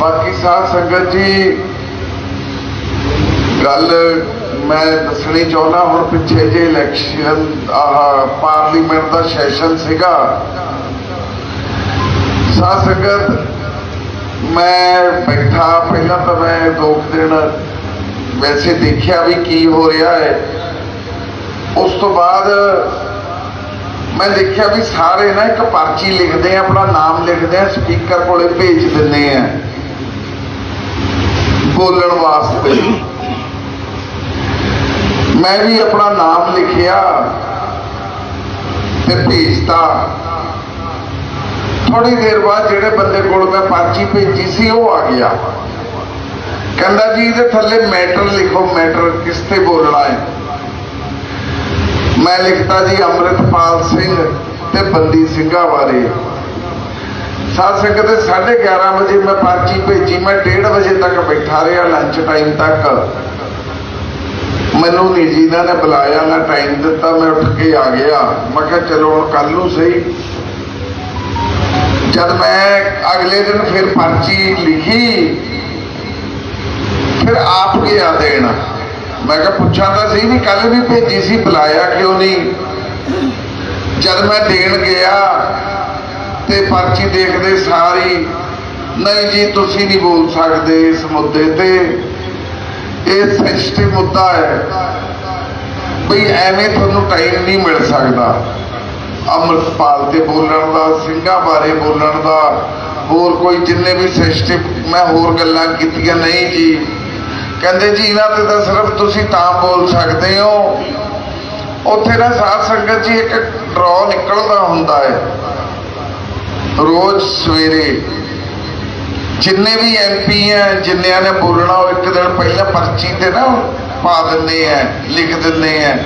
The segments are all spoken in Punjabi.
ਬਾਕੀ ਸਾਧ ਸੰਗਤ ਜੀ, ਗੱਲ ਮੈਂ ਦੱਸਣੀ ਚਾਹੁੰਦਾ, ਹੁਣ ਪਿੱਛੇ ਜੇ ਇਲੈਕਸ਼ਨ ਆਹ ਪਾਰਲੀਮੈਂਟ ਦਾ ਸੈਸ਼ਨ ਸੀਗਾ। ਸਾਧ ਸੰਗਤ, ਮੈਂ ਬੈਠਾ, ਪਹਿਲਾਂ ਤਾਂ ਮੈਂ ਦੋ ਕੁ ਦਿਨ ਵੈਸੇ ਦੇਖਿਆ ਵੀ ਕੀ ਹੋ ਰਿਹਾ ਹੈ। ਉਸ ਤੋਂ ਬਾਅਦ ਮੈਂ ਦੇਖਿਆ ਵੀ ਸਾਰੇ ਨਾ ਇੱਕ ਪਰਚੀ ਲਿਖਦੇ ਆ, ਆਪਣਾ ਨਾਮ ਲਿਖਦੇ ਆ ਸਪੀਕਰ ਕੋਲੇ ਭੇਜ ਦਿੰਦੇ ਆ। ਬੋਲਣ ਵਾਸਤੇ। ਮੈਂ ਵੀ ਆਪਣਾ ਨਾਮ ਲਿਖਿਆ ਤੇ ਭੇਜਤਾ। ਥੋੜੀ ਦੇਰ ਬਾਅਦ ਜਿਹੜੇ ਬੰਦੇ ਕੋਲ ਮੈਂ ਪਰਚੀ ਭੇਜੀ ਸੀ, ਉਹ ਆ ਗਿਆ। ਕਹਿੰਦਾ, ਜੀ, ਇਹਦੇ ਥੱਲੇ ਮੈਟਰ ਲਿਖੋ, ਮੈਟਰ ਕਿਸ ਤੇ ਬੋਲਣਾ ਹੈ? ਮੈਂ ਲਿਖਤਾ ਜੀ, ਅੰਮ੍ਰਿਤਪਾਲ ਸਿੰਘ ਤੇ ਬੰਦੀ ਸਿੰਘਾਂ ਬਾਰੇ। ਸਾਧ ਸੰਗਤ ਦੇ 11:30 ਵਜੇ ਮੈਂ ਪਰਚੀ ਭੇਜੀ, ਮੈਂ 1:30 ਵਜੇ ਤੱਕ ਬੈਠਾ ਰਿਹਾ ਲੰਚ ਟਾਈਮ ਤੱਕ। ਮੈਨੂੰ ਨਹੀਂ ਨੇ ਬੁਲਾਇਆ, ਨਾ ਟਾਈਮ ਦਿੱਤਾ, ਮੈਂ ਉੱਠ ਕੇ ਆ ਗਿਆ। ਮੈਂ ਕਿਹਾ, ਚਲੋ ਹੁਣ ਕੱਲ ਨੂੰ ਸਹੀ। ਜਦ ਮੈਂ ਅਗਲੇ ਦਿਨ ਫਿਰ ਪਰਚੀ ਲਿਖੀ, ਫਿਰ ਆਪ ਗਿਆ ਦੇਣ? ਮੈਂ ਕਿਹਾ, ਪੁੱਛਾਂ ਤਾਂ ਸੀ ਵੀ ਕੱਲ ਵੀ ਭੇਜੀ ਸੀ, ਬੁਲਾਇਆ ਕਿਉਂ ਨਹੀਂ? ਜਦ ਮੈਂ ਦੇਣ ਗਿਆ ਤੇ ਪਰਚੀ ਦੇਖਦੇ ਸਾਰੀ। ਨਹੀਂ ਜੀ, ਤੁਸੀਂ ਨਹੀਂ ਬੋਲ ਸਕਦੇ ਇਸ ਮੁੱਦੇ ਤੇ। ਇਹ ਸੈਂਸਿਟਿਵ ਮੁੱਦਾ ਹੈ। ਬਈ ਐਵੇਂ ਤੁਹਾਨੂੰ ਟਾਈਮ ਨਹੀਂ ਮਿਲ ਸਕਦਾ। ਅੰਮ੍ਰਿਤਪਾਲ ਤੇ ਬੋਲਣ ਦਾ, ਸਿੰਘਾਂ ਬਾਰੇ ਬੋਲਣ ਦਾ, ਹੋਰ ਕੋਈ ਜਿੰਨੇ ਵੀ ਸੈਂਸਿਟਿਵ ਮੈਂ ਹੋਰ ਗੱਲਾਂ ਕੀਤੀਆਂ, ਨਹੀਂ ਜੀ। ਕਹਿੰਦੇ ਜੀ, ਇਹਨਾਂ ਤੇ ਤਾਂ ਸਿਰਫ ਤੁਸੀਂ ਤਾਂ ਬੋਲ ਸਕਦੇ ਹੋ। ਉੱਥੇ ਨਾ ਸਾਧ ਸੰਗਤ ਜੀ, ਇੱਕ ਡਰਾਅ ਨਿਕਲਦਾ ਹੁੰਦਾ ਹੈ। ਰੋਜ਼ ਸਵੇਰੇ ਜਿੰਨੇ ਵੀ ਐਮਪੀ ਆ ਜਿੰਨਿਆਂ ਨੇ ਬੋਲਣਾ, ਉਹ ਇੱਕ ਦਿਨ ਪਹਿਲਾਂ ਪਰਚੀ ਤੇ ਨਾ ਪਾ ਦਿੰਦੇ ਆ ਲਿਖ ਦਿੰਦੇ ਆ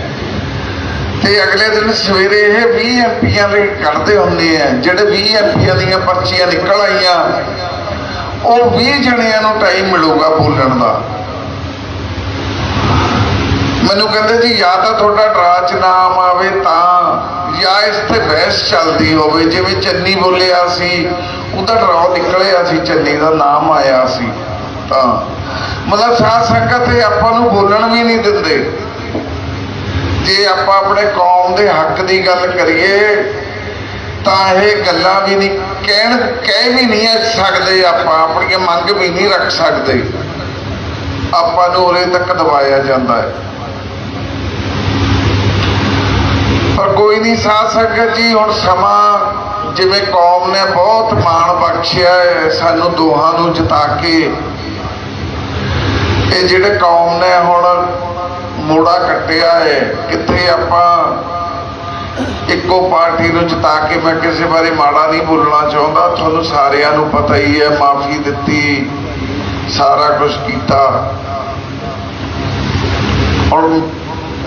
ਤੇ ਅਗਲੇ ਦਿਨ ਸਵੇਰੇ ਇਹ 20 ਐਮਪੀਆਂ ਦੇ ਕੱਢਦੇ ਹੁੰਦੇ ਆ ਜਿਹੜੇ 20 ਐਮਪੀਆਂ ਦੀਆਂ ਪਰਚੀਆਂ ਨਿਕਲ ਆਈਆਂ, ਉਹ 20 ਜਣਿਆਂ ਨੂੰ ਟਾਈਮ ਮਿਲੂਗਾ ਬੋਲਣ ਦਾ। ਮੈਨੂੰ ਕਹਿੰਦੇ ਜੀ, ਜਾਂ ਤਾਂ ਤੁਹਾਡਾ ਡਰਾ ਚ ਨਾਮ ਆਵੇ ਤਾਂ ਜਾਂ ਇਸ ਤੇ ਬਹਿਸ ਚੱਲਦੀ ਹੋਵੇ, ਜਿਵੇਂ ਚੰਨੀ ਬੋਲਿਆ ਸੀ ਉਹਦਾ ਡਰਾ ਨਿਕਲਿਆ ਸੀ, ਚੰਨੀ ਦਾ ਨਾਮ ਆਇਆ ਸੀ। ਤਾਂ ਮਤਲਬ ਸਾਧ ਸੰਗਤ ਇਹ ਆਪਾਂ ਨੂੰ ਬੋਲਣ ਵੀ ਨਹੀਂ ਦਿੰਦੇ। ਜੇ ਆਪਾਂ ਆਪਣੇ ਕੌਮ ਦੇ ਹੱਕ ਦੀ ਗੱਲ ਕਰੀਏ, ਤਾਂ ਇਹ ਗੱਲਾਂ ਵੀ ਨਹੀਂ, ਕਹਿਣ, ਕਹਿ ਵੀ ਨਹੀਂ ਸਕਦੇ ਆਪਾਂ, ਆਪਣੀਆਂ ਮੰਗ ਵੀ ਨਹੀਂ ਰੱਖ ਸਕਦੇ। ਆਪਾਂ ਨੂੰ ਉਰੇ ਤੱਕ ਦਬਾਇਆ ਜਾਂਦਾ ਹੈ ਪਰ ਕੋਈ ਨਹੀਂ ਸਾਧ ਸੰਗਤ ਜੀ, ਹੁਣ ਸਮਾਂ ਜਿਵੇਂ ਕੌਮ ਨੇ ਬਹੁਤ ਮਾਣ ਬਖਸ਼ਿਆ ਹੈ, ਸਾਨੂੰ ਦੋਹਾਂ ਨੂੰ ਜਿਤਾ ਕੇ। ਇਹ ਜਿਹੜੇ ਕੌਮ ਨੇ ਹੁਣ ਮੋੜਾ ਕੱਟਿਆ ਹੈ, ਕਿੱਥੇ ਆਪਾਂ ਇੱਕੋ ਪਾਰਟੀ ਨੂੰ ਜਿਤਾ ਕੇ, ਮੈਂ ਕਿਸੇ ਬਾਰੇ ਮਾੜਾ ਨਹੀਂ ਬੋਲਣਾ ਚਾਹੁੰਦਾ, ਤੁਹਾਨੂੰ ਸਾਰਿਆਂ ਨੂੰ ਪਤਾ ਹੀ ਹੈ, ਮਾਫੀ ਦਿੱਤੀ, ਸਾਰਾ ਕੁਝ ਕੀਤਾ। ਹੁਣ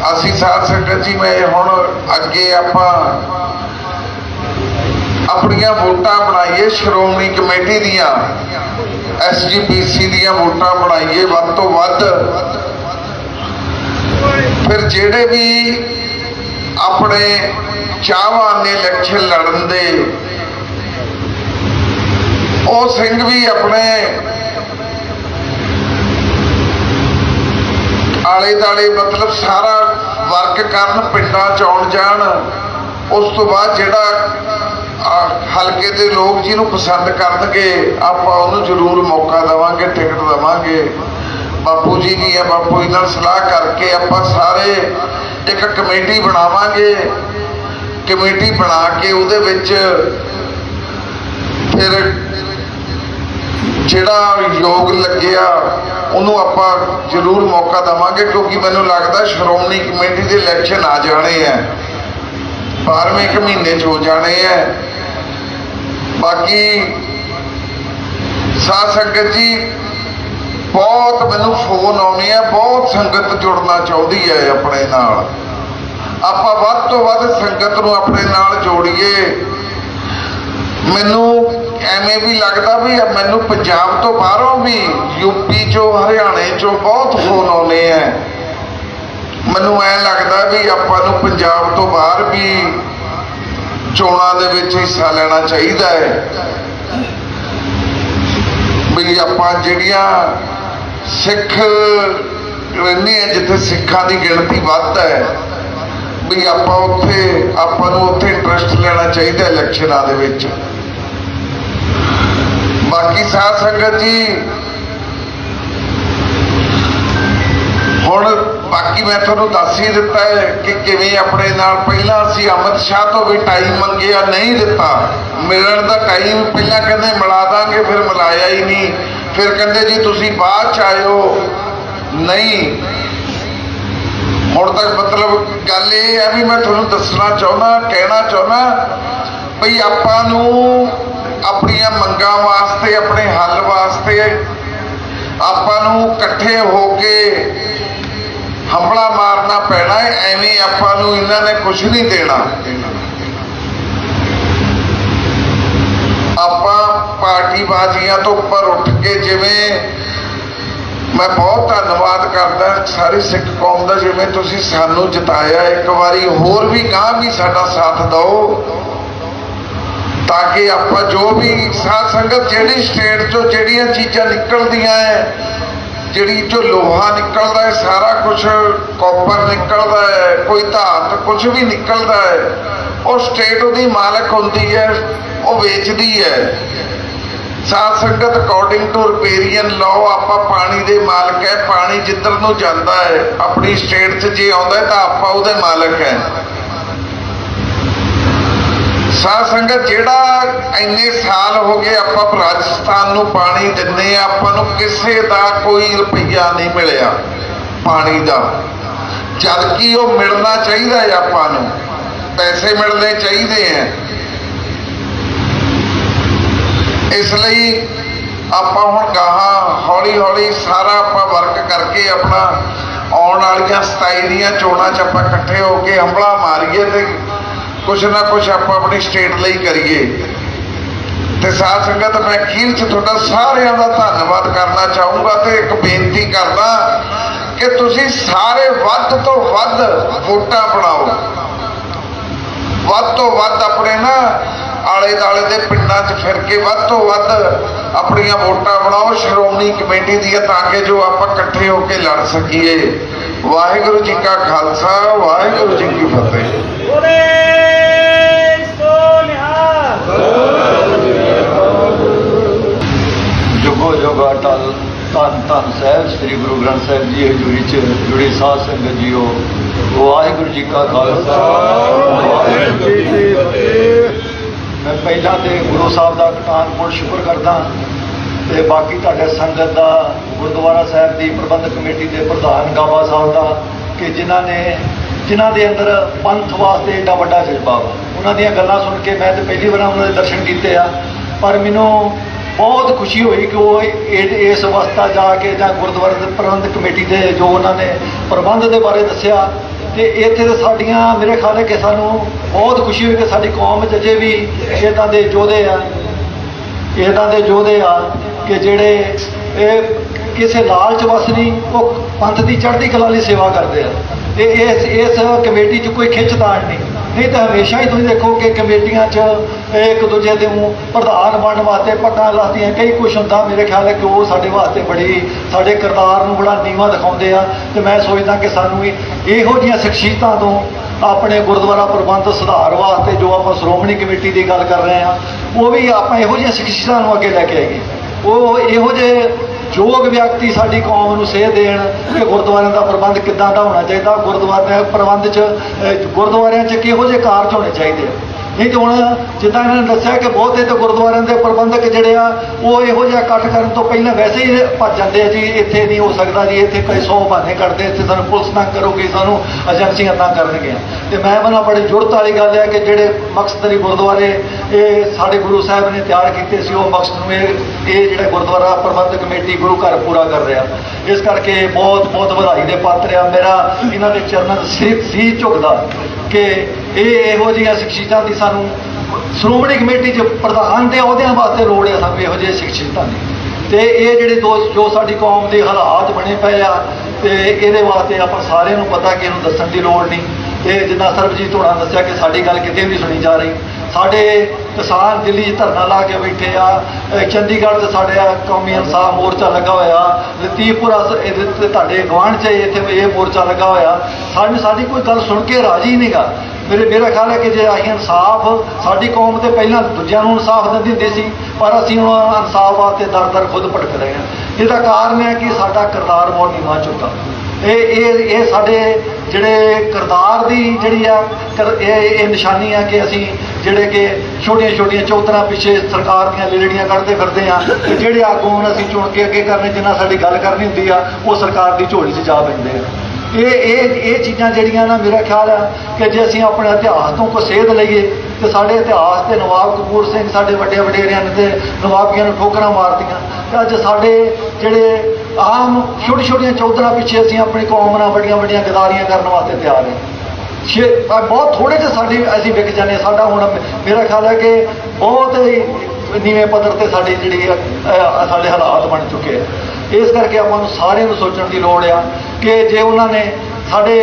ਅਸੀਂ ਸਾਧ ਸੰਗਤ ਜੀ, ਮੈਂ ਹੁਣ ਅੱਗੇ ਆਪਾਂ ਆਪਣੀਆਂ ਵੋਟਾਂ ਬਣਾਈਏ, ਸ਼੍ਰੋਮਣੀ ਕਮੇਟੀ ਦੀਆਂ ਐਸਜੀਪੀਸੀ ਦੀਆਂ ਵੋਟਾਂ ਬਣਾਈਏ, ਵੱਧ ਤੋਂ ਵੱਧ। ਫਿਰ ਜਿਹੜੇ ਵੀ ਆਪਣੇ ਚਾਹਵਾਨ ਨੇ ਇਲੈਕਸ਼ਨ ਲੜਨ ਦੇ, ਉਹ ਸਿੰਘ ਵੀ ਆਪਣੇ ਆਲੇ ਦਾਲੇ ਮਤਲਬ ਸਾਰਾ ਵਰਕ ਕਰਨ ਪਿੰਡਾਂ ਚ ਆਉਣ ਜਾਣ, ਉਸ ਤੋਂ ਬਾਅਦ ਜਿਹੜਾ ਹਲਕੇ ਦੇ ਲੋਕ ਜਿਹਨੂੰ ਪਸੰਦ ਕਰਨਗੇ, ਆਪਾਂ ਉਹਨੂੰ ਜ਼ਰੂਰ ਮੌਕਾ ਦੇਵਾਂਗੇ, ਟਿਕਟ ਦੇਵਾਂਗੇ। ਬਾਪੂ ਜੀ ਦੀ ਹੈ, ਬਾਪੂ ਜੀ ਨਾਲ ਸਲਾਹ ਕਰਕੇ ਆਪਾਂ ਸਾਰੇ ਇੱਕ ਕਮੇਟੀ ਬਣਾਵਾਂਗੇ। ਕਮੇਟੀ ਬਣਾ ਕੇ ਉਹਦੇ ਵਿੱਚ ਫਿਰ ਜਿਹੜਾ ਯੋਗ ਲੱਗਿਆ, ਉਹਨੂੰ ਆਪਾਂ ਜ਼ਰੂਰ ਮੌਕਾ ਦਵਾਂਗੇ, ਕਿਉਂਕਿ ਮੈਨੂੰ ਲੱਗਦਾ ਸ਼੍ਰੋਮਣੀ ਕਮੇਟੀ ਦੇ ਇਲੈਕਸ਼ਨ ਆ ਜਾਣੇ ਆ। 12ਵੇਂ ਕੁ ਮਹੀਨੇ ਚ ਹੋ ਜਾਣੇ ਆ। ਬਾਕੀ ਸਾਧ ਸੰਗਤ ਜੀ, ਬਹੁਤ ਮੈਨੂੰ ਫੋਨ ਆਉਣੇ ਆ, ਬਹੁਤ ਸੰਗਤ ਜੁੜਨਾ ਚਾਹੁੰਦੀ ਹੈ ਆਪਣੇ ਨਾਲ। ਆਪਾਂ ਵੱਧ ਤੋਂ ਵੱਧ ਸੰਗਤ ਨੂੰ ਆਪਣੇ ਨਾਲ ਜੋੜੀਏ। ਮੈਨੂੰ ਐਵੇਂ ਵੀ ਲੱਗਦਾ ਵੀ ਮੈਨੂੰ ਪੰਜਾਬ ਤੋਂ ਬਾਹਰੋਂ ਵੀ ਯੂਪੀ ਚੋਂ, ਹਰਿਆਣੇ ਚੋਂ ਬਹੁਤ ਫੋਨ ਆਉਣੇ ਆ। ਮੈਨੂੰ ਐ ਲੱਗਦਾ ਵੀ ਆਪਾਂ ਨੂੰ ਪੰਜਾਬ ਤੋਂ ਬਾਹਰ ਵੀ ਚੋਣਾਂ ਦੇ ਵਿੱਚ ਹਿੱਸਾ ਲੈਣਾ ਚਾਹੀਦਾ ਹੈ। ਵੀ ਆਪਾਂ ਜਿਹੜੀਆਂ ਸਿੱਖ ਰਹਿੰਦੇ ਆ, ਜਿੱਥੇ ਸਿੱਖਾਂ ਦੀ ਗਿਣਤੀ ਵੱਧ ਹੈ, ਵੀ ਆਪਾਂ ਉੱਥੇ, ਆਪਾਂ ਨੂੰ ਉੱਥੇ ਇੰਟਰਸਟ ਲੈਣਾ ਚਾਹੀਦਾ ਇਲੈਕਸ਼ਨਾਂ ਦੇ ਵਿੱਚ। ਬਾਕੀ ਸਾਧ ਸੰਗਤ ਜੀ, ਹੁਣ ਬਾਕੀ ਮੈਂ ਤੁਹਾਨੂੰ ਦੱਸ ਹੀ ਦਿੱਤਾ ਹੈ ਕਿ ਕਿਵੇਂ ਆਪਣੇ ਨਾਲ ਪਹਿਲਾਂ ਅਸੀਂ ਅਮਿਤ ਸ਼ਾਹ ਤੋਂ ਵੀ ਟਾਈਮ ਮੰਗਿਆ, ਨਹੀਂ ਦਿੱਤਾ। ਮਿਲਣ ਦਾ ਟਾਈਮ ਪਹਿਲਾਂ ਕਹਿੰਦੇ ਮਿਲਾ ਦਾਂਗੇ, ਫਿਰ ਮਿਲਾਇਆ ਹੀ ਨਹੀਂ। ਫਿਰ ਕਹਿੰਦੇ ਜੀ ਤੁਸੀਂ ਬਾਅਦ ਚ ਆਇਓ। ਨਹੀਂ। ਹੁਣ ਤੱਕ ਮਤਲਬ ਗੱਲ ਇਹ ਹੈ ਵੀ ਮੈਂ ਤੁਹਾਨੂੰ ਦੱਸਣਾ ਚਾਹੁੰਦਾ, ਕਹਿਣਾ ਚਾਹੁੰਦਾ ਭਈ ਆਪਾਂ ਨੂੰ ਆਪਣੀਆਂ ਮੰਗਾਂ ਵਾਸਤੇ, ਆਪਣੇ ਹੱਲ ਵਾਸਤੇ ਆਪਾਂ ਨੂੰ ਇਕੱਠੇ ਹੋ ਕੇ ਹਮਲਾ ਮਾਰਨਾ ਪੈਣਾ ਹੈ, ਐਵੇਂ ਆਪਾਂ ਨੂੰ ਇਹਨਾਂ ਨੇ ਕੁਝ ਨਹੀਂ ਦੇਣਾ। ਆਪਾਂ ਪਾਰਟੀ ਬਾਜ਼ੀਆਂ ਤੋਂ ਉੱਪਰ ਉੱਠ ਕੇ ਜਿਵੇਂ, ਮੈਂ ਬਹੁਤ ਧੰਨਵਾਦ ਕਰਦਾ ਸਾਰੀ ਸਿੱਖ ਕੌਮ ਦਾ ਜਿਵੇਂ ਤੁਸੀਂ ਸਾਨੂੰ ਜਿਤਾਇਆ, ਇੱਕ ਵਾਰੀ ਹੋਰ ਵੀ ਗਾਂ ਵੀ ਸਾਡਾ ਸਾਥ ਦਿਓ। ਤਾਂ ਕਿ ਆਪਾਂ ਜੋ ਵੀ ਸਾਧ ਸੰਗਤ ਜਿਹੜੀ ਸਟੇਟ ਚੋਂ ਜਿਹੜੀਆਂ ਚੀਜ਼ਾਂ ਨਿਕਲਦੀਆਂ ਹੈ ਜਿਹੜੀ ਚੋਂ ਲੋਹਾ ਨਿਕਲਦਾ ਹੈ ਸਾਰਾ ਕੁਝ ਕਾਪਰ ਨਿਕਲਦਾ ਹੈ ਕੋਈ ਧਾਤ ਕੁਝ ਵੀ ਨਿਕਲਦਾ ਹੈ ਉਹ ਸਟੇਟ ਉਹਦੀ ਮਾਲਕ ਹੁੰਦੀ ਹੈ ਉਹ ਵੇਚਦੀ ਹੈ ਸਾਧ ਸੰਗਤ ਅਕੋਰਡਿੰਗ ਟੂ ਰਿਪੇਰੀਅਨ ਲਾਅ ਆਪਾਂ ਪਾਣੀ ਦੇ ਮਾਲਕ ਹੈ ਪਾਣੀ ਜਿੱਧਰ ਨੂੰ ਜਾਂਦਾ ਹੈ ਆਪਣੀ ਸਟੇਟ 'ਚ ਜੇ ਆਉਂਦਾ ਤਾਂ ਆਪਾਂ ਉਹਦੇ ਮਾਲਕ ਹੈ ਸਾਧ ਸੰਗਤ, ਜਿਹੜਾ ਇੰਨੇ ਸਾਲ ਹੋ ਗਏ ਆਪਾਂ ਰਾਜਸਥਾਨ ਨੂੰ ਪਾਣੀ ਦਿੰਨੇ ਆ, ਆਪਾਂ ਨੂੰ ਕਿਸੇ ਦਾ ਕੋਈ ਰੁਪਈਆ ਨਹੀਂ ਮਿਲਿਆ ਪਾਣੀ ਦਾ। ਜਦ ਕਿ ਉਹ ਮਿਲਣਾ ਚਾਹੀਦਾ ਹੈ ਆਪਾਂ ਨੂੰ, ਪੈਸੇ ਮਿਲਣੇ ਚਾਹੀਦੇ ਆ। ਇਸ ਲਈ ਆਪਾਂ ਹੁਣ ਗਾਹਾਂ ਹੌਲੀ ਹੌਲੀ ਸਾਰਾ ਆਪਾਂ ਵਰਕ ਕਰਕੇ ਆਪਣਾ ਆਉਣ ਵਾਲੀਆਂ 27 ਦੀਆਂ ਚੋਣਾਂ 'ਚ ਆਪਾਂ ਇਕੱਠੇ ਹੋ ਕੇ ਹੰਬਲਾ ਮਾਰੀਏ ਤੇ ਕੁਛ ਨਾ ਕੁਛ ਆਪਾਂ ਆਪਣੀ ਸਟੇਟ ਲਈ ਕਰੀਏ। ਤੇ ਸਾਧ ਸੰਗਤ, ਮੈਂ ਅਖੀਰ 'ਚ ਤੁਹਾਡਾ ਸਾਰਿਆਂ ਦਾ ਧੰਨਵਾਦ ਕਰਨਾ ਚਾਹੂੰਗਾ ਤੇ ਇੱਕ ਬੇਨਤੀ ਕਰਦਾ ਕਿ ਤੁਸੀਂ ਸਾਰੇ ਵੱਧ ਤੋਂ ਵੱਧ ਵੋਟਾਂ ਬਣਾਓ। ਵੱਧ ਤੋਂ ਵੱਧ ਆਪਣੇ ਨਾ ਆਲੇ ਦਾਲੇ ਦੇ ਪਿੰਡਾਂ 'ਚ ਫਿਰ ਕੇ ਵੱਧ ਤੋਂ ਵੱਧ ਆਪਣੀਆਂ ਵੋਟਾਂ ਬਣਾਓ, ਸ਼੍ਰੋਮਣੀ ਕਮੇਟੀ ਦੀਆਂ, ਤਾਂ ਕਿ ਜੋ ਆਪਾਂ ਇਕੱਠੇ ਹੋ ਕੇ ਲੜ ਸਕੀਏ। ਵਾਹਿਗੁਰੂ ਜੀ ਕਾ ਖਾਲਸਾ, ਵਾਹਿਗੁਰੂ ਜੀ ਕੀ ਫਤਿਹ। ਗ੍ਰੰਥ ਸਾਹਿਬ ਜੀ ਹਜ਼ੂਰੀ ਚ ਜੁੜੀ ਸਾਧ ਸੰਗਤ ਜੀਓ। ਵਾਹਿਗੁਰੂ ਜੀ ਕਾ ਖਾਲਸਾ। ਵਾਹਿਗੁਰੂ ਜੀ ਕੀ ਫਤਿਹ ਮੈਂ ਪਹਿਲਾਂ ਤੇ ਗੁਰੂ ਸਾਹਿਬ ਦਾ ਕਟਾਨਪੁਰ ਸ਼ੁਕਰ ਕਰਦਾ ਤੇ ਬਾਕੀ ਤੁਹਾਡੇ ਸੰਗਤ ਦਾ ਗੁਰਦੁਆਰਾ ਸਾਹਿਬ ਦੀ ਪ੍ਰਬੰਧਕ ਕਮੇਟੀ ਦੇ ਪ੍ਰਧਾਨ ਗਾਬਾ ਸਾਹਿਬ ਦਾ, ਕਿ ਜਿਨ੍ਹਾਂ ਨੇ ਜਿਨ੍ਹਾਂ ਦੇ ਅੰਦਰ ਪੰਥ ਵਾਸਤੇ ਏਡਾ ਵੱਡਾ ਜਜ਼ਬਾ ਉਹਨਾਂ ਦੀਆਂ ਗੱਲਾਂ ਸੁਣ ਕੇ ਮੈਂ ਤੇ ਪਹਿਲੀ ਵਾਰ ਉਹਨਾਂ ਦੇ ਦਰਸ਼ਨ ਕੀਤੇ ਆ। ਪਰ ਮੈਨੂੰ ਬਹੁਤ ਖੁਸ਼ੀ ਹੋਈ ਕਿ ਉਹ ਇਹ- ਇਸ ਅਵਸਥਾ ਜਾ ਕੇ ਜਾਂ ਗੁਰਦੁਆਰਾ ਦੇ ਪ੍ਰਬੰਧਕ ਕਮੇਟੀ ਦੇ ਜੋ ਉਹਨਾਂ ਨੇ ਪ੍ਰਬੰਧ ਦੇ ਬਾਰੇ ਦੱਸਿਆ ਤੇ ਇੱਥੇ ਤਾਂ ਸਾਡੀਆਂ ਮੇਰੇ ਖਿਆਲ ਹੈ ਕਿ ਸਾਨੂੰ ਬਹੁਤ ਖੁਸ਼ੀ ਹੋਈ ਕਿ ਸਾਡੀ ਕੌਮ 'ਚ ਅਜੇ ਵੀ ਇੱਦਾਂ ਦੇ ਯੋਧੇ ਆ, ਇਦਾਂ ਦੇ ਯੋਧੇ ਆ ਕਿ ਜਿਹੜੇ ਇਹ ਕਿਸੇ ਲਾਲਚ ਵਸ ਨਹੀਂ, ਉਹ ਪੰਥ ਦੀ ਚੜ੍ਹਦੀ ਕਲਾ ਲਈ ਸੇਵਾ ਕਰਦੇ ਆ। ਤੇ ਇਸ ਇਸ ਕਮੇਟੀ 'ਚ ਕੋਈ ਖਿੱਚਤਾਣ ਨਹੀਂ। ਨਹੀਂ ਤਾਂ ਹਮੇਸ਼ਾ ਹੀ ਤੁਸੀਂ ਦੇਖੋ ਕਿ ਕਮੇਟੀਆਂ 'ਚ ਇੱਕ ਦੂਜੇ ਦੇ ਮੂੰਹ ਪ੍ਰਧਾਨ ਬਣਨ ਵਾਸਤੇ ਪੱਗਾਂ ਲਾਤੀਆਂ। ਕਈ ਕੁਛ ਹੁੰਦਾ, ਮੇਰੇ ਖਿਆਲ ਹੈ ਕਿ ਉਹ ਸਾਡੇ ਵਾਸਤੇ ਬੜੀ, ਸਾਡੇ ਕਿਰਦਾਰ ਨੂੰ ਬੜਾ ਨੀਵਾਂ ਦਿਖਾਉਂਦੇ ਆ। ਤੇ ਮੈਂ ਸੋਚਦਾ ਕਿ ਸਾਨੂੰ ਵੀ ਇਹੋ ਜਿਹੀਆਂ ਸ਼ਖਸੀਅਤਾਂ ਤੋਂ ਆਪਣੇ ਗੁਰਦੁਆਰਾ ਪ੍ਰਬੰਧ ਸੁਧਾਰ ਵਾਸਤੇ ਜੋ ਆਪਾਂ ਸ਼੍ਰੋਮਣੀ ਕਮੇਟੀ ਦੀ ਗੱਲ ਕਰ ਰਹੇ ਆ, ਉਹ ਵੀ ਆਪਾਂ ਇਹੋ ਜਿਹੀਆਂ ਸ਼ਖਸੀਅਤਾਂ ਨੂੰ ਅੱਗੇ ਲੈ ਕੇ ਆਈਏ। ਉਹ ਇਹੋ ਜਿਹੇ ਯੋਗ ਵਿਅਕਤੀ ਸਾਡੀ ਕੌਮ ਨੂੰ ਸੇਧ ਦੇਣ ਕਿ ਗੁਰਦੁਆਰਿਆਂ ਦਾ ਪ੍ਰਬੰਧ ਕਿੱਦਾਂ ਦਾ ਹੋਣਾ ਚਾਹੀਦਾ? ਗੁਰਦੁਆਰੇ ਪ੍ਰਬੰਧ 'ਚ ਗੁਰਦੁਆਰਿਆਂ 'ਚ ਕਿਹੋ ਜਿਹੇ ਕਾਰਜ ਹੋਣੇ ਚਾਹੀਦੇ ਆ? ਨਹੀਂ ਤੇ ਹੁਣ ਜਿੱਦਾਂ ਇਹਨਾਂ ਨੇ ਦੱਸਿਆ ਕਿ ਬਹੁਤੇ ਤੇ ਗੁਰਦੁਆਰਿਆਂ ਦੇ ਪ੍ਰਬੰਧਕ ਜਿਹੜੇ ਆ, ਉਹ ਇਹੋ ਜਿਹਾ ਇਕੱਠ ਕਰਨ ਤੋਂ ਪਹਿਲਾਂ ਵੈਸੇ ਹੀ ਭੱਜ ਜਾਂਦੇ ਆ ਜੀ, ਇੱਥੇ ਨਹੀਂ ਹੋ ਸਕਦਾ ਜੀ, ਇੱਥੇ ਕਈ ਸੌ ਬਹਾਨੇ ਕੱਢਦੇ ਇੱਥੇ ਸਾਨੂੰ ਪੁਲਿਸ ਨਾ ਕਰੋਗੇ, ਸਾਨੂੰ ਏਜੰਸੀਆਂ ਨਾ ਕਰਨਗੀਆਂ। ਤੇ ਮੈਂ ਬਣਾ ਬੜੀ ਜੁਰਤ ਵਾਲੀ ਗੱਲ ਹੈ ਕਿ ਜਿਹੜੇ ਮਕਸਦਰੀ ਗੁਰਦੁਆਰੇ, ਇਹ ਸਾਡੇ ਗੁਰੂ ਸਾਹਿਬ ਨੇ ਤਿਆਰ ਕੀਤੇ ਸੀ, ਉਹ ਮਕਸਦ ਨੂੰ ਇਹ ਇਹ ਜਿਹੜਾ ਗੁਰਦੁਆਰਾ ਪ੍ਰਬੰਧਕ ਕਮੇਟੀ ਗੁਰੂ ਘਰ ਪੂਰਾ ਕਰ ਰਿਹਾ। ਇਸ ਕਰਕੇ ਬਹੁਤ ਬਹੁਤ ਵਧਾਈ ਦੇ ਪਾਤਰ ਆ। ਮੇਰਾ ਇਹਨਾਂ ਦੇ ਚਰਨਾਂ 'ਚ ਸਿਰ ਸੀ ਝੁਕਦਾ ਕਿ ਇਹ ਇਹੋ ਜਿਹੀਆਂ ਸ਼ਖਸੀਅਤਾਂ ਦੀ ਸਾਨੂੰ ਸ਼੍ਰੋਮਣੀ ਕਮੇਟੀ 'ਚ ਪ੍ਰਧਾਨ ਦੇ ਅਹੁਦਿਆਂ ਵਾਸਤੇ ਲੋੜ ਹੈ ਸਾਨੂੰ ਇਹੋ ਜਿਹੇ ਸ਼ਖਸੀਅਤਾਂ ਦੀ। ਤੇ ਇਹ ਜਿਹੜੇ ਦੋ ਜੋ ਸਾਡੀ ਕੌਮ ਦੇ ਹਾਲਾਤ ਬਣੇ ਪਏ ਆ, ਤੇ ਇਹਦੇ ਵਾਸਤੇ ਆਪਾਂ ਸਾਰਿਆਂ ਨੂੰ ਪਤਾ ਕਿ ਇਹਨੂੰ ਦੱਸਣ ਦੀ ਲੋੜ ਨਹੀਂ। ਤੇ ਜਿੱਦਾਂ ਸਰਬਜੀਤ ਹੋਣਾ ਦੱਸਿਆ ਕਿ ਸਾਡੀ ਗੱਲ ਕਿਤੇ ਵੀ ਸੁਣੀ ਜਾ ਰਹੀ। ਸਾਡੇ ਕਿਸਾਨ ਦਿੱਲੀ 'ਚ ਧਰਨਾ ਲਾ ਕੇ ਬੈਠੇ ਆ ਚੰਡੀਗੜ੍ਹ 'ਚ ਸਾਡੇ ਕੌਮੀ ਇਨਸਾਫ ਮੋਰਚਾ ਲੱਗਾ ਹੋਇਆ, ਲਤੀਪੁਰਾ ਸ- ਇਹਦੇ ਤੁਹਾਡੇ ਗਵਾਂਢ 'ਚ ਇੱਥੇ ਇਹ ਮੋਰਚਾ ਲੱਗਾ ਹੋਇਆ। ਸਾਨੂੰ ਸਾਡੀ ਕੋਈ ਗੱਲ ਸੁਣ ਕੇ ਰਾਜੀ ਨਹੀਂਗਾ ਮੇਰੇ ਮੇਰਾ ਖਿਆਲ ਹੈ ਕਿ ਜੇ ਅਸੀਂ ਇਨਸਾਫ, ਸਾਡੀ ਕੌਮ ਤੇ ਪਹਿਲਾਂ ਦੂਜਿਆਂ ਨੂੰ ਇਨਸਾਫ ਦਿੰਦੀ ਹੁੰਦੀ ਸੀ, ਪਰ ਅਸੀਂ ਹੁਣ ਇਨਸਾਫ ਵਾਸਤੇ ਦਰ ਦਰ ਖੁਦ ਭਟਕ ਰਹੇ ਹਾਂ। ਇਹਦਾ ਕਾਰਨ ਹੈ ਕਿ ਸਾਡਾ ਕਿਰਦਾਰ ਨਹੀਂ ਨੀਵਾਂ ਚੁੱਕਾ। ਇਹ ਇਹ ਇਹ ਸਾਡੇ ਜਿਹੜੇ ਕਿਰਦਾਰ ਦੀ ਜਿਹੜੀ ਆ ਇਹ ਇਹ ਨਿਸ਼ਾਨੀ ਆ ਕਿ ਅਸੀਂ ਜਿਹੜੇ ਕਿ ਛੋਟੀਆਂ ਛੋਟੀਆਂ ਚੌਧਰਾਂ ਪਿੱਛੇ ਸਰਕਾਰ ਦੀਆਂ ਲੇੜੀਆਂ ਕੱਢਦੇ ਫਿਰਦੇ ਆ, ਤੇ ਜਿਹੜੇ ਆਗੂ ਹੁਣ ਅਸੀਂ ਚੁਣ ਕੇ ਅੱਗੇ ਕਰਨੇ ਜਿੰਨਾ ਸਾਡੀ ਗੱਲ ਕਰਨੀ ਹੁੰਦੀ ਆ, ਉਹ ਸਰਕਾਰ ਦੀ ਝੋਲੀ 'ਚ ਜਾ ਪੈਂਦੇ ਆ। ਇਹ ਇਹ ਇਹ ਚੀਜ਼ਾਂ ਜਿਹੜੀਆਂ ਨਾ ਮੇਰਾ ਖਿਆਲ ਆ ਕਿ ਜੇ ਅਸੀਂ ਆਪਣੇ ਇਤਿਹਾਸ ਤੋਂ ਕੋਈ ਸੇਧ ਲਈਏ, ਤੇ ਸਾਡੇ ਇਤਿਹਾਸ ਤੇ ਨਵਾਬ ਕਪੂਰ ਸਿੰਘ ਸਾਡੇ ਵੱਡੇ ਵਡੇਰਿਆਂ ਨੇ ਤੇ ਨਵਾਬੀਆਂ ਨੂੰ ਠੋਕਰਾਂ ਮਾਰਦੀਆਂ ਤੇ ਅੱਜ ਸਾਡੇ ਜਿਹੜੇ ਆਮ ਛੋਟੀ ਛੋਟੀਆਂ ਚੌਧਰਾਂ ਪਿੱਛੇ ਅਸੀਂ ਆਪਣੀ ਕੌਮ ਨਾਲ ਵੱਡੀਆਂ ਵੱਡੀਆਂ ਗਦਾਰੀਆਂ ਕਰਨ ਵਾਸਤੇ ਤਿਆਰ ਹਾਂ ਛੇ ਬਹੁਤ ਥੋੜੇ ਜਿਹੇ ਸਾਡੀ ਅਸੀਂ ਵਿਕ ਜਾਂਦੇ ਹਾਂ। ਸਾਡਾ ਹੁਣ ਮੇਰਾ ਖਿਆਲ ਹੈ ਕਿ ਬਹੁਤ ਹੀ ਨੀਵੇਂ ਪੱਧਰ ਤੇ ਸਾਡੀ ਜਿਹੜੀ ਸਾਡੇ ਹਾਲਾਤ ਬਣ ਚੁੱਕੇ ਆ ਇਸ ਕਰਕੇ ਆਪਾਂ ਨੂੰ ਸਾਰਿਆਂ ਨੂੰ ਸੋਚਣ ਦੀ ਲੋੜ ਆ ਕਿ ਜੇ ਉਹਨਾਂ ਨੇ ਸਾਡੇ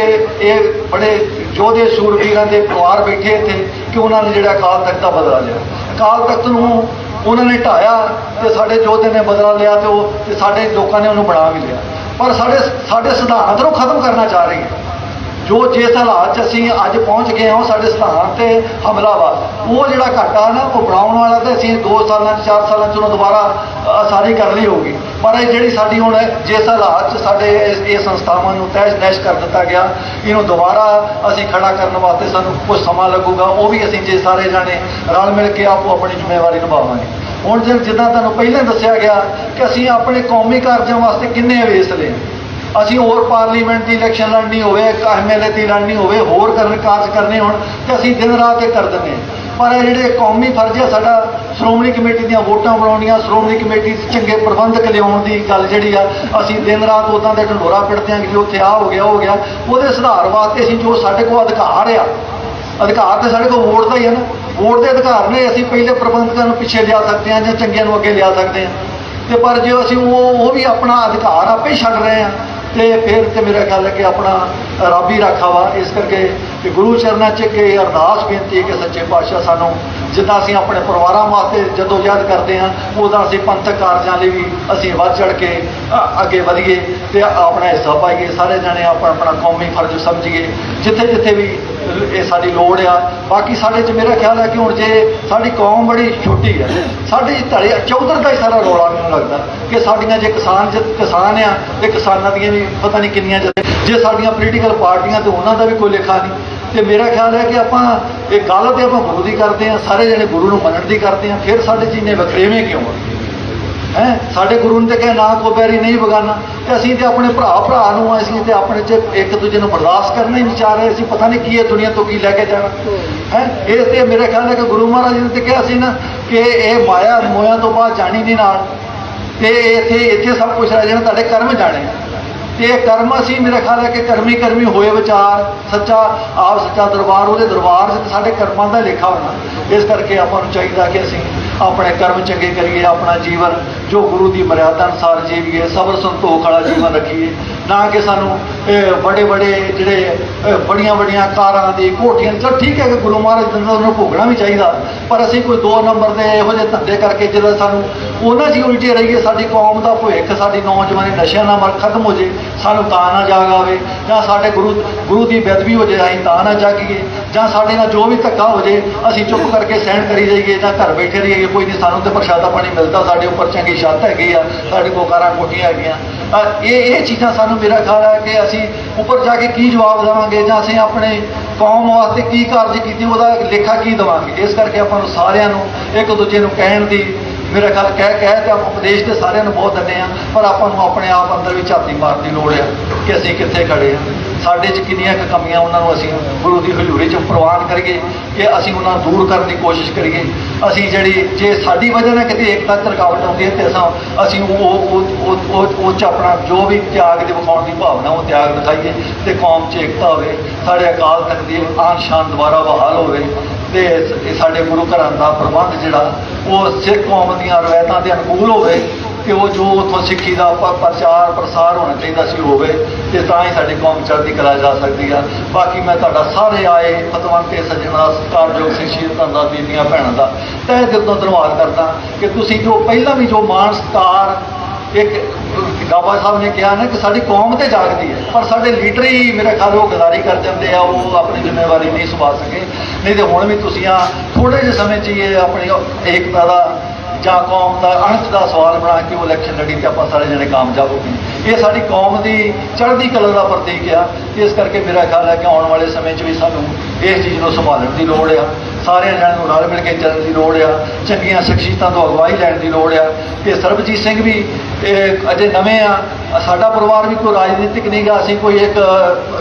ਇਹ ਬੜੇ ਯੋਧੇ ਸੂਰਬੀਰਾਂ ਦੇ ਪਰਿਵਾਰ ਬੈਠੇ ਇੱਥੇ ਕਿ ਉਹਨਾਂ ਨੇ ਜਿਹੜਾ ਅਕਾਲ ਤਖਤ ਦਾ ਬਦਲਾ ਲਿਆ। ਅਕਾਲ ਤਖਤ ਨੂੰ ਉਹਨਾਂ ਨੇ ਢਾਇਆ ਤੇ ਸਾਡੇ ਯੋਧੇ ਨੇ ਬਦਲਾ ਲਿਆ ਤੇ ਉਹ ਤੇ ਸਾਡੇ ਲੋਕਾਂ ਨੇ ਉਹਨੂੰ ਬਣਾ ਵੀ ਲਿਆ। ਪਰ ਸਾਡੇ ਸਾਡੇ ਸਿਧਾਂਤ ਨੂੰ ਖਤਮ ਕਰਨਾ ਚਾਹ ਰਹੀ ਹੈ। ਜੋ ਜਿਸ ਹਾਲਾਤ 'ਚ ਅਸੀਂ ਅੱਜ ਪਹੁੰਚ ਗਏ ਹਾਂ ਉਹ ਸਾਡੇ ਸਿਧਾਂਤ ਤੇ ਹਮਲਾ ਵਾ ਉਹ ਜਿਹੜਾ ਘਾਟਾ ਨਾ, ਉਹ ਬਣਾਉਣ ਵਾਲਾ ਤੇ ਅਸੀਂ 2 ਸਾਲਾਂ 'ਚ 4 ਸਾਲਾਂ 'ਚ ਉਹਨੂੰ ਦੁਬਾਰਾ ਸਾਰੀ ਕਰ ਲਈ ਹੋਊਗੀ। ਪਰ ਇਹ ਜਿਹੜੀ ਸਾਡੀ ਹੁਣ ਜਿਸ ਹਾਲਾਤ 'ਚ ਸਾਡੇ ਇਸ, ਇਹ ਸੰਸਥਾਵਾਂ ਨੂੰ ਤਹਿਸ ਨਹਿਸ਼ ਕਰ ਦਿੱਤਾ ਗਿਆ, ਇਹਨੂੰ ਦੁਬਾਰਾ ਅਸੀਂ ਖੜਾ ਕਰਨ ਵਾਸਤੇ ਸਾਨੂੰ ਕੁਝ ਸਮਾਂ ਲੱਗੂਗਾ, ਉਹ ਵੀ ਅਸੀਂ ਜੇ ਸਾਰੇ ਜਾਣੇ ਰਲ ਮਿਲ ਕੇ ਆਪੋ ਆਪਣੀ ਜ਼ਿੰਮੇਵਾਰੀ ਨਿਭਾਵਾਂਗੇ। ਹੁਣ ਜਿ- ਜਿੱਦਾਂ ਤੁਹਾਨੂੰ ਪਹਿਲਾਂ ਦੱਸਿਆ ਗਿਆ ਕਿ ਅਸੀਂ ਆਪਣੇ ਕੌਮੀ ਕਾਰਜਾਂ ਵਾਸਤੇ ਕਿੰਨੇ ਵੇਸ ਲਏ। ਅਸੀਂ ਹੋਰ ਪਾਰਲੀਮੈਂਟ ਦੀ ਇਲੈਕਸ਼ਨ ਲੜਨੀ ਹੋਵੇ ਐਮਐਲਏ ਦੀ ਲੜਨੀ ਹੋਵੇ, ਹੋਰ ਕਰਨ ਕਾਰਜ ਕਰਨੇ ਹੋਣ ਤੇ ਅਸੀਂ ਦਿਨ ਰਾਤ ਇਹ ਕਰ ਦਿੰਦੇ ਹਾਂ। ਪਰ ਇਹ ਜਿਹੜੇ ਕੌਮੀ ਫਰਜ਼ ਹੈ, ਸਾਡਾ ਸ਼੍ਰੋਮਣੀ ਕਮੇਟੀ ਦੀਆਂ ਵੋਟਾਂ ਬਣਾਉਣੀਆਂ, ਸ਼੍ਰੋਮਣੀ ਕਮੇਟੀ 'ਚ ਚੰਗੇ ਪ੍ਰਬੰਧਕ ਲਿਆਉਣ ਦੀ ਗੱਲ ਜਿਹੜੀ ਆ, ਅਸੀਂ ਦਿਨ ਰਾਤ ਉਦਾਂ ਦੇ ਢੰਡੋਰਾ ਪਿੜਦੇ ਹਾਂ ਕਿ ਉੱਥੇ ਆ ਹੋ ਗਿਆ ਹੋ ਗਿਆ। ਉਹਦੇ ਸੁਧਾਰ ਵਾਸਤੇ ਅਸੀਂ ਜੋ ਸਾਡੇ ਕੋਲ ਅਧਿਕਾਰ ਆ, ਅਧਿਕਾਰ ਤੇ ਸਾਡੇ ਕੋਲ ਵੋਟ ਦਾ ਹੀ ਹੈ ਨਾ। ਵੋਟ ਦੇ ਅਧਿਕਾਰ ਨੇ ਅਸੀਂ ਪਹਿਲੇ ਪ੍ਰਬੰਧਕਾਂ ਨੂੰ ਪਿੱਛੇ ਲਿਆ ਸਕਦੇ ਹਾਂ ਜਾਂ ਚੰਗਿਆਂ ਨੂੰ ਅੱਗੇ ਲਿਆ ਸਕਦੇ ਹਾਂ। ਤੇ ਪਰ ਜੇ ਅਸੀਂ ਉਹ ਉਹ ਵੀ ਆਪਣਾ ਅਧਿਕਾਰ ਆਪੇ ਹੀ ਛੱਡ ਰਹੇ ਹਾਂ ਤੇ ਫਿਰ ਤੇ ਮੇਰਾ ਖਿਆਲ ਹੈ ਕਿ ਆਪਣਾ ਰੱਬ ਹੀ ਰਾਖਾ ਵਾ, ਇਸ ਕਰਕੇ ਕਿ ਗੁਰੂ ਚਰਨਾਂ 'ਚ ਕਿ ਅਰਦਾਸ ਬੇਨਤੀ ਹੈ ਕਿ ਸੱਚੇ ਪਾਤਸ਼ਾਹ ਸਾਨੂੰ ਜਿੱਦਾਂ ਅਸੀਂ ਆਪਣੇ ਪਰਿਵਾਰਾਂ ਵਾਸਤੇ ਜਦੋਂ ਯਾਦ ਕਰਦੇ ਹਾਂ, ਉਦਾਂ ਅਸੀਂ ਪੰਥਕ ਕਾਰਜਾਂ ਲਈ ਵੀ ਅਸੀਂ ਵੱਧ ਚੜ ਕੇ ਅੱਗੇ ਵਧੀਏ ਤੇ ਆਪਣਾ ਹਿੱਸਾ ਪਾਈਏ। ਸਾਰੇ ਜਣੇ ਆਪਣਾ ਆਪਣਾ ਕੌਮੀ ਫਰਜ਼ ਸਮਝੀਏ। ਜਿੱਥੇ ਜਿੱਥੇ ਵੀ ਇਹ ਸਾਡੀ ਲੋੜ ਆ। ਬਾਕੀ ਸਾਡੇ 'ਚ ਮੇਰਾ ਖਿਆਲ ਹੈ ਕਿ ਹੁਣ ਜੇ ਸਾਡੀ ਕੌਮ ਬੜੀ ਛੋਟੀ ਹੈ ਸਾਡੀ ਧੜੇ ਚੌਧਰ ਦਾ ਹੀ ਸਾਰਾ ਰੌਲਾ ਮੈਨੂੰ ਲੱਗਦਾ ਕਿ ਸਾਡੀਆਂ ਜੇ ਕਿਸਾਨ ਜੇ ਕਿਸਾਨ ਆ, ਤੇ ਕਿਸਾਨਾਂ ਦੀਆਂ ਵੀ ਪਤਾ ਨਹੀਂ ਕਿੰਨੀਆਂ ਜੇ ਜੇ ਸਾਡੀਆਂ ਪੋਲੀਟੀਕਲ ਪਾਰਟੀਆਂ ਤੇ ਉਹਨਾਂ ਦਾ ਵੀ ਕੋਈ ਲੇਖਾ ਨਹੀਂ ਤੇ ਮੇਰਾ ਖਿਆਲ ਹੈ ਕਿ ਆਪਾਂ ਇਹ ਗੱਲ ਤੇ ਆਪਾਂ ਗੁਰੂ ਦੀ ਕਰਦੇ ਆ, ਸਾਰੇ ਜਣੇ ਗੁਰੂ ਨੂੰ ਮੰਨਣ ਦੀ ਕਰਦੇ ਆ, ਫਿਰ ਸਾਡੇ 'ਚ ਇੰਨੇ ਵਖਰੇਵੇਂ ਕਿਉਂ ਆ? ਹੈ? ਸਾਡੇ ਗੁਰੂ ਨੇ ਤੇ ਕਿਹਾ, ਨਾ ਕੋ ਬੈਰੀ ਨਹੀਂ ਬਗਾਨਾ। ਤੇ ਅਸੀਂ ਤੇ ਆਪਣੇ ਭਰਾ ਭਰਾ ਨੂੰ ਅਸੀਂ ਤੇ ਆਪਣੇ ਚ ਇੱਕ ਦੂਜੇ ਨੂੰ ਬਰਦਾਸ਼ਤ ਕਰਨਾ ਹੀ ਵਿਚਾਰ ਰਹੇ। ਅਸੀਂ ਪਤਾ ਨਹੀਂ ਕੀ ਇਹ ਦੁਨੀਆ ਤੋਂ ਕੀ ਲੈ ਕੇ ਜਾਣਾ। ਹੈ? ਇਹ ਤੇ ਮੇਰੇ ਖਿਆਲ ਹੈ ਕਿ ਗੁਰੂ ਮਹਾਰਾਜ ਨੇ ਤੇ ਕਿਹਾ ਸੀ ਨਾ ਕਿ ਇਹ ਮਾਇਆ ਮੋਇਆ ਤੋਂ ਬਾਅਦ ਜਾਣੀ ਨਹੀਂ ਨਾਲ। ਤੇ ਇੱਥੇ ਇੱਥੇ ਸਭ ਕੁਝ ਰਹਿ ਜਾਣਾ, ਤੁਹਾਡੇ ਕਰਮ ਜਾਣੇ। ਤੇ ਇਹ ਕਰਮ ਅਸੀਂ, ਮੇਰੇ ਖਿਆਲ ਹੈ ਕਿ ਕਰਮੀ ਕਰਮੀ ਹੋਏ ਵਿਚਾਰ, ਸੱਚਾ, ਆਪ ਸੱਚਾ ਦਰਬਾਰ, ਉਹਦੇ ਦਰਬਾਰ 'ਚ ਸਾਡੇ ਕਰਮਾਂ ਦਾ ਲੇਖਾ ਹੋਣਾ। ਇਸ ਕਰਕੇ ਆਪਾਂ ਨੂੰ ਚਾਹੀਦਾ ਕਿ ਅਸੀਂ ਆਪਣੇ ਕਰਮ ਚੰਗੇ ਕਰੀਏ, ਆਪਣਾ ਜੀਵਨ, ਜੋ ਗੁਰੂ ਦੀ ਮਰਿਆਦਾ ਅਨੁਸਾਰ ਜੀਵੀਏ, ਸਬਰ ਸੰਤੋਖ ਵਾਲਾ ਜੀਵਨ ਰੱਖੀਏ। ਨਾ ਕਿ ਸਾਨੂੰ ਬੜੇ ਬੜੇ ਜਿਹੜੇ ਬੜੀਆਂ ਬੜੀਆਂ ਕਾਰਾਂ ਦੀ ਕੋਠੀਆਂ, ਚਲ ਠੀਕ ਹੈ ਕਿ ਗੁਰੂ ਮਹਾਰਾਜ ਦਿੰਦਾ ਉਹਨੂੰ ਭੋਗਣਾ ਵੀ ਚਾਹੀਦਾ, ਪਰ ਅਸੀਂ ਕੋਈ ਦੋ ਨੰਬਰ ਦੇ ਇਹੋ ਜਿਹੇ ਧੰਦੇ ਕਰਕੇ ਜਦੋਂ ਸਾਨੂੰ ਉਹਨਾਂ 'ਚ ਹੀ ਰਹੀਏ, ਸਾਡੀ ਕੌਮ ਦਾ ਭਵਿੱਖ, ਸਾਡੀ ਨੌਜਵਾਨੀ ਨਸ਼ਿਆਂ ਨਾਲ ਮਰ ਖਤਮ ਹੋ ਜੇ, ਸਾਨੂੰ ਤਾਂ ਨਾ ਜਾਗ ਆਵੇ, ਜਾਂ ਸਾਡੇ ਗੁਰੂ ਗੁਰੂ ਦੀ ਬੇਅਦਬੀ ਹੋ ਜੇ, ਅਸੀਂ ਤਾਂ ਨਾ ਜਾਗੀਏ, ਜਾਂ ਸਾਡੇ ਨਾਲ ਜੋ ਵੀ ਧੱਕਾ ਹੋ ਜੇ, ਅਸੀਂ ਚੁੱਪ ਕਰਕੇ ਸਹਿਣ ਕਰੀ ਜਾਈਏ, ਜਾਂ ਘਰ ਬੈਠੇ ਰਹੀਏ। ਕੋਈ ਨਹੀਂ, ਸਾਨੂੰ ਤੇ ਪ੍ਰਸ਼ਾਦਾ ਪਾਣੀ ਮਿਲਦਾ, ਸਾਡੇ ਉੱਪਰ ਚੰਗੀ ਛੱਤ ਹੈਗੀ ਆ, ਸਾਡੇ ਕੋਲ ਕਾਰਾਂ ਕੋਠੀਆਂ ਹੈਗੀਆਂ। ਅਹ ਇਹ ਇਹ ਚੀਜ਼ਾਂ ਸਾਨੂੰ ਮੇਰਾ ਖਿਆਲ ਹੈ ਕਿ ਅਸੀਂ ਉੱਪਰ ਜਾ ਕੇ ਕੀ ਜਵਾਬ ਦੇਵਾਂਗੇ ਜਾਂ ਅਸੀਂ ਆਪਣੇ ਕੌਮ ਵਾਸਤੇ ਕੀ ਕਾਰਜ ਕੀਤੀ, ਉਹਦਾ ਲੇਖਾ ਕੀ ਦੇਵਾਂਗੇ? ਇਸ ਕਰਕੇ ਆਪਾਂ ਨੂੰ ਸਾਰਿਆਂ ਨੂੰ ਇੱਕ ਦੂਜੇ ਨੂੰ ਕਹਿਣ ਦੀ ਮੇਰਾ ਖਿਆਲ, ਕਹਿ ਕਹਿ ਤੇ ਆਪਾਂ ਉਪਦੇਸ਼ ਤੇ ਸਾਰਿਆਂ ਨੂੰ ਬਹੁਤ ਦਿੰਦੇ ਆ ਪਰ ਆਪਾਂ ਨੂੰ ਆਪਣੇ ਆਪ ਅੰਦਰ ਵੀ ਝਾਤੀ ਮਾਰਨ ਦੀ ਲੋੜ ਆ ਕਿ ਅਸੀਂ ਕਿੱਥੇ ਖੜੇ ਆ ਸਾਡੇ 'ਚ ਕਿੰਨੀਆਂ ਕੁ ਕਮੀਆਂ ਉਹਨਾਂ ਨੂੰ ਅਸੀਂ ਗੁਰੂ ਦੀ ਹਜ਼ੂਰੀ 'ਚ ਪ੍ਰਵਾਨ ਕਰੀਏ ਕਿ ਅਸੀਂ ਉਹਨਾਂ ਨੂੰ ਦੂਰ ਕਰਨ ਦੀ ਕੋਸ਼ਿਸ਼ ਕਰੀਏ। ਅਸੀਂ ਜਿਹੜੀ, ਜੇ ਸਾਡੀ ਵਜ੍ਹਾ ਨਾਲ ਕਿਤੇ ਏਕਤਾ 'ਚ ਰੁਕਾਵਟ ਆਉਂਦੀ ਹੈ ਤੇ ਅਸਾਂ, ਅਸੀਂ ਉਹ ਉਹ ਉਹ ਉਹ 'ਚ ਆਪਣਾ ਜੋ ਵੀ ਤਿਆਗ ਦੇ ਵਿਖਾਉਣ ਦੀ ਭਾਵਨਾ, ਉਹ ਤਿਆਗ ਦਿਖਾਈਏ ਤੇ ਕੌਮ 'ਚ ਏਕਤਾ ਹੋਵੇ, ਸਾਡੇ ਅਕਾਲ ਤਖਤ ਦੀ ਆਨ ਸ਼ਾਨ ਦੁਬਾਰਾ ਬਹਾਲ ਹੋਵੇ ਤੇ ਸਾਡੇ ਗੁਰੂ ਘਰਾਂ ਦਾ ਪ੍ਰਬੰਧ ਜਿਹੜਾ, ਉਹ ਸਿੱਖ ਕੌਮ ਦੀਆਂ ਰਵਾਇਤਾਂ ਦੇ ਅਨੁਕੂਲ ਹੋਵੇ ਕਿ ਉਹ ਜੋ ਉੱਥੋਂ ਸਿੱਖੀ ਦਾ ਪ- ਪ੍ਰਚਾਰ, ਪ੍ਰਸਾਰ ਹੋਣਾ ਚਾਹੀਦਾ ਸੀ ਹੋਵੇ, ਤੇ ਤਾਂ ਹੀ ਸਾਡੀ ਕੌਮ ਚੜ੍ਹਦੀ ਕਲਾ ਜਾ ਸਕਦੀ ਆ। ਬਾਕੀ ਮੈਂ ਤੁਹਾਡਾ ਸਾਰੇ ਆਏ ਫਤਵੰਤੇ ਸੱਜਣਾ, ਸਤਿਕਾਰਯੋਗ, ਸ਼ਖਸੀਅਤਾਂ ਦਾ, ਬੀਬੀਆਂ, ਭੈਣਾਂ ਦਾ ਤਹਿ ਦਿਲ ਤੋਂ ਧੰਨਵਾਦ ਕਰਦਾ ਕਿ ਤੁਸੀਂ ਜੋ ਪਹਿਲਾਂ ਵੀ ਜੋ ਮਾਣ ਸਤਿਕਾਰ ਇੱਕ ਬਾਬਾ ਸਾਹਿਬ ਨੇ ਕਿਹਾ ਨਾ ਕਿ ਸਾਡੀ ਕੌਮ ਤੇ ਜਾਗਦੀ ਹੈ, ਪਰ ਸਾਡੇ ਲੀਡਰ ਹੀ ਮੇਰੇ ਖਿਆਲ ਉਹ ਗਦਾਰੀ ਕਰ ਜਾਂਦੇ ਆ, ਉਹ ਆਪਣੀ ਜ਼ਿੰਮੇਵਾਰੀ ਨਹੀਂ ਸੁਭਾ ਸਕੇ। ਨਹੀਂ ਤੇ ਹੁਣ ਵੀ ਤੁਸੀਂ ਆ ਥੋੜੇ ਜਿਹੇ ਸਮੇਂ 'ਚ ਹੀ ਇਹ ਆਪਣੀ ਏਕਤਾ ਦਾ ਜਾਂ ਕੌਮ ਦਾ, ਅਣਖ ਦਾ ਸਵਾਲ ਬਣਾ ਕੇ ਉਹ ਇਲੈਕਸ਼ਨ ਲੜੀ ਤੇ ਆਪਾਂ ਸਾਰੇ ਜਣੇ ਕਾਮਯਾਬ ਹੋ ਗਏ। ਇਹ ਸਾਡੀ ਕੌਮ ਦੀ ਚੜ੍ਹਦੀ ਕਲਾ ਦਾ ਪ੍ਰਤੀਕ ਆ। ਇਸ ਕਰਕੇ ਮੇਰਾ ਖਿਆਲ ਹੈ ਕਿ ਆਉਣ ਵਾਲੇ ਸਮੇਂ 'ਚ ਵੀ ਸਾਨੂੰ ਇਸ ਚੀਜ਼ ਨੂੰ ਸੰਭਾਲਣ ਦੀ ਲੋੜ ਆ। ਸਾਰਿਆਂ ਜਣਿਆਂ ਨੂੰ ਰਲ ਮਿਲ ਕੇ ਚੱਲਣ ਦੀ ਲੋੜ ਆ, ਚੰਗੀਆਂ ਸ਼ਖਸੀਅਤਾਂ ਤੋਂ ਅਗਵਾਈ ਲੈਣ ਦੀ ਲੋੜ ਆ ਤੇ ਸਰਬਜੀਤ ਸਿੰਘ ਵੀ, ਇਹ ਅਜੇ ਨਵੇਂ ਆ। ਸਾਡਾ ਪਰਿਵਾਰ ਵੀ ਕੋਈ ਰਾਜਨੀਤਿਕ ਨਹੀਂ ਗਾ, ਅਸੀਂ ਕੋਈ ਇੱਕ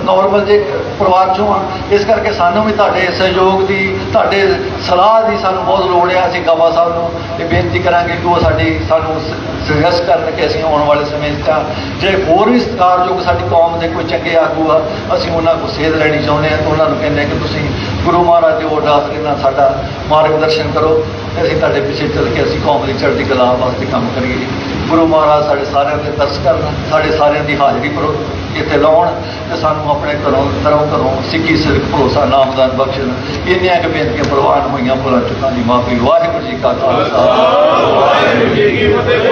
ਨਾਰਮਲ ਜੇ ਪਰਿਵਾਰ ਚੋਂ ਆ। ਇਸ ਕਰਕੇ ਸਾਨੂੰ ਵੀ ਤੁਹਾਡੇ ਸਹਿਯੋਗ ਦੀ, ਤੁਹਾਡੇ ਸਲਾਹ ਦੀ ਸਾਨੂੰ ਬਹੁਤ ਲੋੜ ਆ। ਅਸੀਂ ਗਾਬਾ ਸਾਹਿਬ ਨੂੰ ਇਹ ਬੇਨਤੀ ਕਰਾਂਗੇ ਕਿ ਉਹ ਸਾਡੀ, ਸਾਨੂੰ ਸੁਜੈਸਟ ਕਰਨ ਕਿ ਅਸੀਂ ਆਉਣ ਵਾਲੇ ਸਮੇਂ 'ਚ ਤਾਂ ਜੇ ਹੋਰ ਵੀ ਸਤਿਕਾਰਯੋਗ ਸਾਡੀ ਕੌਮ ਦੇ ਕੋਈ ਚੰਗੇ ਆਗੂ ਆ, ਅਸੀਂ ਉਹਨਾਂ ਕੋਲ ਸੇਧ ਲੈਣੀ ਚਾਹੁੰਦੇ ਹਾਂ ਉਹਨਾਂ ਨੂੰ ਕਹਿੰਦੇ ਹਾਂ ਕਿ ਤੁਸੀਂ ਗੁਰੂ ਮਹਾਰਾਜ ਦੇ ਅਰਦਾਸ ਦੇ ਨਾਲ ਸਾਡਾ ਮਾਰਗਦਰਸ਼ਨ ਕਰੋ। ਤੇ ਅਸੀਂ ਤੁਹਾਡੇ ਪਿੱਛੇ ਚੱਲ ਕੇ ਅਸੀਂ ਕੌਮ ਦੀ ਚੜ੍ਹਦੀ ਕਲਾ ਵਾਸਤੇ ਕੰਮ ਕਰੀਏ ਜੀ। ਗੁਰੂ ਮਹਾਰਾਜ ਸਾਡੇ ਸਾਰਿਆਂ ਤੇ ਤਰਸ ਕਰਨ, ਸਾਡੇ ਸਾਰਿਆਂ ਦੀ ਹਾਜ਼ਰੀ ਕਰੋ ਇੱਥੇ ਲਾਉਣ ਤੇ ਸਾਨੂੰ ਆਪਣੇ ਘਰੋਂ ਤਰੋਂ ਘਰੋਂ ਸਿੱਖੀ ਸਿਰ ਭਰੋਸਾ, ਨਾਮਦਾਨ ਬਖਸ਼ਣ। ਇੰਨੀਆਂ ਕੁ ਬੇਨਤੀਆਂ ਪ੍ਰਵਾਨ ਹੋਈਆਂ, ਭੁੱਲਾਂ ਚੁੱਕਾਂ ਦੀ ਮਾਫੀ। ਵਾਹਿਗੁਰੂ ਜੀ ਕਾ ਖਾਲਸਾ। ਵਾਹਿਗੁਰੂ ਜੀ ਕੀ ਫਤਿਹ।